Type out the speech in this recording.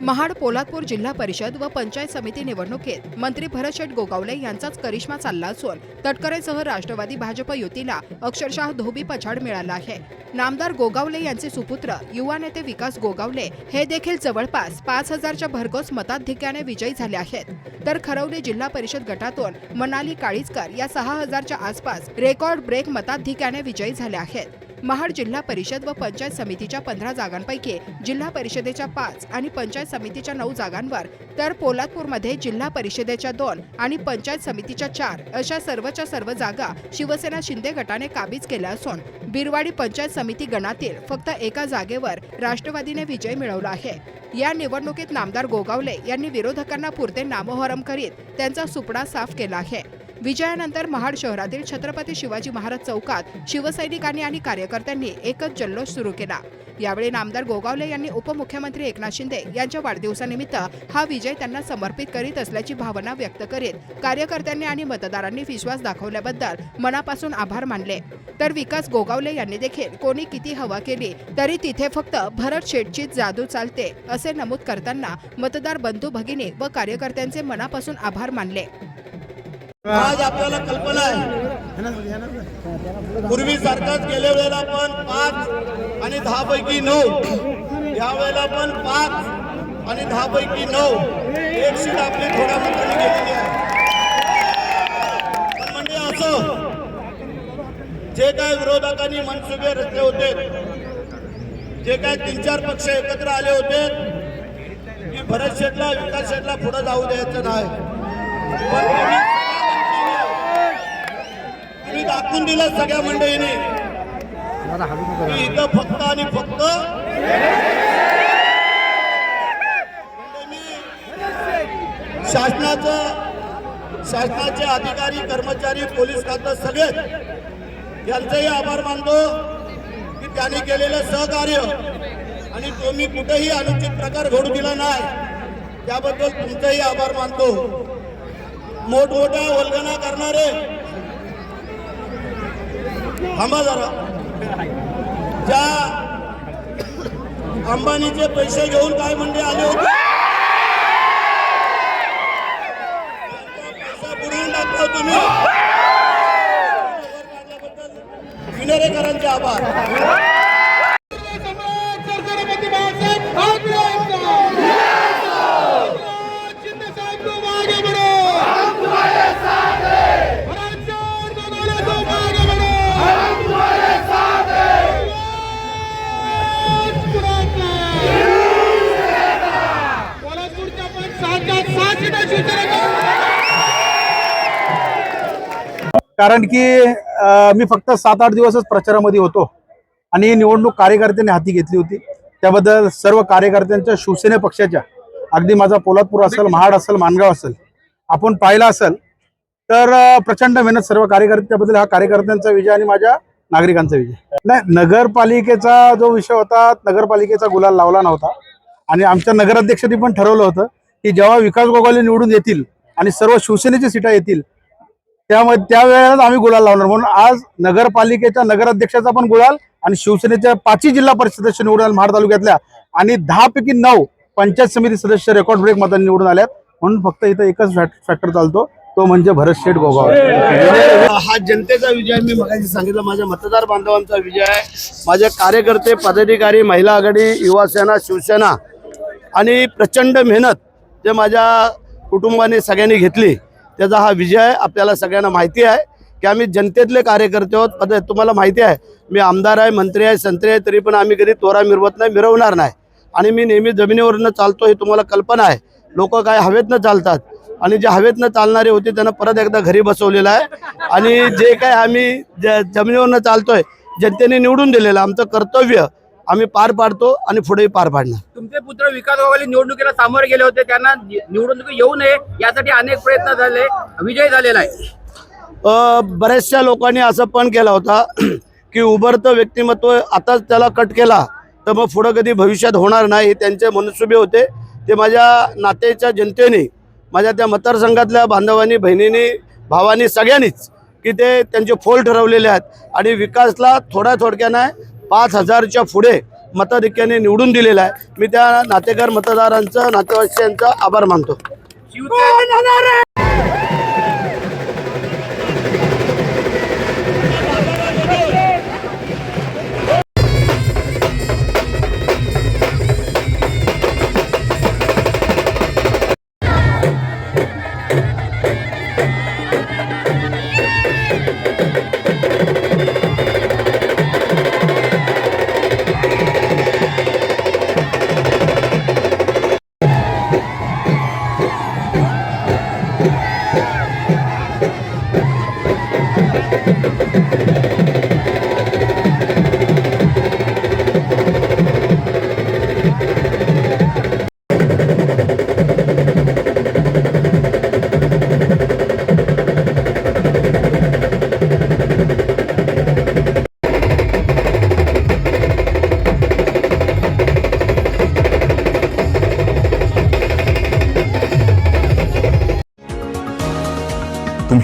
महाड पोलादपूर जिल्हा परिषद व पंचायत समिती निवडणुकीत मंत्री भरतशेठ गोगावले यांचाच करिश्मा चालला असून तटकरेसह राष्ट्रवादी भाजप युतीला अक्षरशः धोबी पछाड मिळाला आहे. नामदार गोगावले यांचे सुपुत्र युवा नेते विकास गोगावले हे देखील जवळपास पाच हजारच्या भरघोस मताधिक्याने विजयी झाले आहेत. तर खरवली जिल्हा परिषद गटातून मनाली काळीजकर या सहा हजारच्या आसपास रेकॉर्ड ब्रेक मताधिक्याने विजयी झाल्या आहेत. महाड जिल्हा परिषद व पंचायत समितीच्या पंधरा जागांपैकी जिल्हा परिषदेच्या पाच आणि पंचायत समितीच्या नऊ जागांवर तर पोलादपूरमध्ये जिल्हा परिषदेच्या दोन आणि पंचायत समितीच्या चार अशा सर्वच्या सर्व जागा शिवसेना शिंदे गटाने काबीज केल्या असून बिरवाडी पंचायत समिती गणातील फक्त एका जागेवर राष्ट्रवादीने विजय मिळवला आहे. या निवडणुकीत नामदार गोगावले यांनी विरोधकांना पुरते नामोहरम करीत त्यांचा सुपडा साफ केला आहे. विजयानंतर महाड शहरातील छत्रपती शिवाजी महाराज चौकात शिवसैनिकांनी आणि कार्यकर्त्यांनी एकच जल्लोष सुरू केला. यावेळी नामदार गोगावले यांनी उपमुख्यमंत्री एकनाथ शिंदे यांच्या वाढदिवसानिमित्त हा विजय त्यांना समर्पित करीत असल्याची भावना व्यक्त करीत कार्यकर्त्यांनी आणि मतदारांनी विश्वास दाखवल्याबद्दल मनापासून आभार मानले. तर विकास गोगावले यांनी देखील कोणी किती हवा केली तरी तिथे फक्त भरत शेटचीच जादू चालते असे नमूद करताना मतदार बंधू भगिनी व कार्यकर्त्यांचे मनापासून आभार मानले. आज आपल्याला कल्पना आहे. पूर्वी सारखंच गेल्या वेळेला पण पाच आणि दहा पैकी नऊ. या वेळेला पण पाच आणि दहा पैकी नऊ. एक सीट आपली थोड्या मतांनी गेलेली आहे. पण म्हणजे असं जे काय विरोधकांनी मनसुबे रचले होते जे काय तीन चार पक्ष एकत्र आले होते की भरत शेठला विकास शेठला पुढे जाऊ द्यायचं नाही. पण तुम्ही दाखवून दिलं सगळ्या मंडळीने. इथं फक्त आणि फक्त शासनाचं शासनाचे अधिकारी कर्मचारी पोलीस खातं सगळेच यांचंही आभार मानतो की त्यांनी केलेलं सहकार्य आणि तुम्ही कुठेही अनुचित प्रकार घडू दिला नाही त्याबद्दल तुमचंही आभार मानतो. मोठमोठ्या वल्गना करणारे थांबा जरा. ज्या अंबानीचे पैसे घेऊन काय म्हणजे आले कारण की मी फक्त सात आठ दिवसच प्रचारामध्ये होतो आणि ही निवडणूक कार्यकर्त्यांनी हाती घेतली होती. त्याबद्दल सर्व कार्यकर्त्यांच्या शिवसेने पक्षाच्या अगदी माझा पोलादपूर असेल महाड असेल मानगाव असेल आपण पाहिला असेल तर प्रचंड मेहनत सर्व कार्यकर्ते त्याबद्दल हा कार्यकर्त्यांचा विजय आणि माझ्या नागरिकांचा विजय. नाही नगरपालिकेचा जो विषय होता नगरपालिकेचा गुलाल लावला नव्हता. आणि आमच्या नगराध्यक्षांनी पण ठरवलं होतं की जेव्हा विकास गोगावले निवडून येतील आणि सर्व शिवसेनेच्या सीटा येतील त्यामुळे त्यावेळेलाच आम्ही गुलाल लावणार. म्हणून आज नगरपालिकेच्या नगराध्यक्षाचा पण गुलाल आणि शिवसेनेच्या पाचही जिल्हा परिषद सदस्य निवडून महाड तालुक्यातल्या. आणि दहा पैकी नऊ पंचायत समिती सदस्य रेकॉर्ड ब्रेक मतांनी निवडून आल्यात. म्हणून फक्त इथं एकच फॅक्टर चालतो. तो म्हणजे भरत शेठ गोगाव हा जनतेचा विजय मी मगाशी सांगितलं. माझ्या मतदार बांधवांचा विजय आहे. माझे कार्यकर्ते पदाधिकारी महिला आघाडी युवा सेना शिवसेना आणि प्रचंड मेहनत जे माझ्या कुटुंबाने सगळ्यांनी घेतली. त्याचा हा विजय आहे आपल्याला सगळ्यांना माहिती आहे की आम्ही जनतेतले कार्यकर्ते आहोत. पद तुम्हाला माहिती आहे मी आमदार आहे मंत्री आहे संत्री आहे तरी पण आम्ही कधी तोरा मिरवत नाही मिरवणार नाही. आणि मी नेहमी जमिनीवरनं चालतो हे तुम्हाला कल्पना आहे. लोक काय हवेतनं चालतात. आणि जे हवेतनं चालणारे होते त्यांना परत एकदा घरी बसवलेलं आहे. आणि जे काय आम्ही ज जमिनीवरनं चालतोय जनतेने निवडून दिलेलं आमचं कर्तव्य आम्ही पार पाडतो आणि पुढेही पार पाडणार. तुमचे पुत्र विकास गोगावले निवडणुकीला सामोरे गेले होते त्यांना निवडणूक येऊ नये यासाठी अनेक प्रयत्न झाले विजय झालेला आहे. बऱ्याचशा लोकांनी असं पण केला होता की उभरतं व्यक्तिमत्व आताच त्याला कट केला तर मग पुढं कधी भविष्यात होणार नाही हे त्यांचे मनसुबे होते. ते माझ्या नातेच्या जनतेने माझ्या त्या मतदारसंघातल्या बांधवांनी बहिणींनी भावांनी सगळ्यांनीच की ते त्यांचे फोल ठरवलेले आहेत. आणि विकासला थोड्या थोडक्यानं पाच हजारच्या पुढे मताधिक्याने निवडून दिलेला आहे. मी त्या नातेगार मतदारांचं नातेवाईकांचा आभार मानतो.